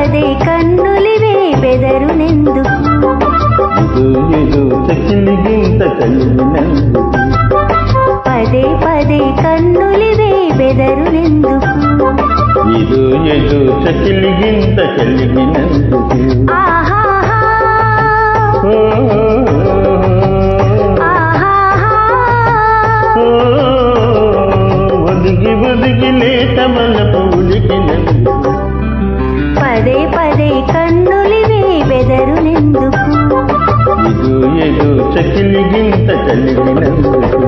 కాదే కన్నులివే బెదరునెందుకు ఎదు పదే పదే కన్నులివే బెదరునెందుకు ఆహా ఒదిగి ఒదిగి లేతమల్ బెదరునెందుకు ఏదో ఏదో చకిలిగింత చలిగినందుకు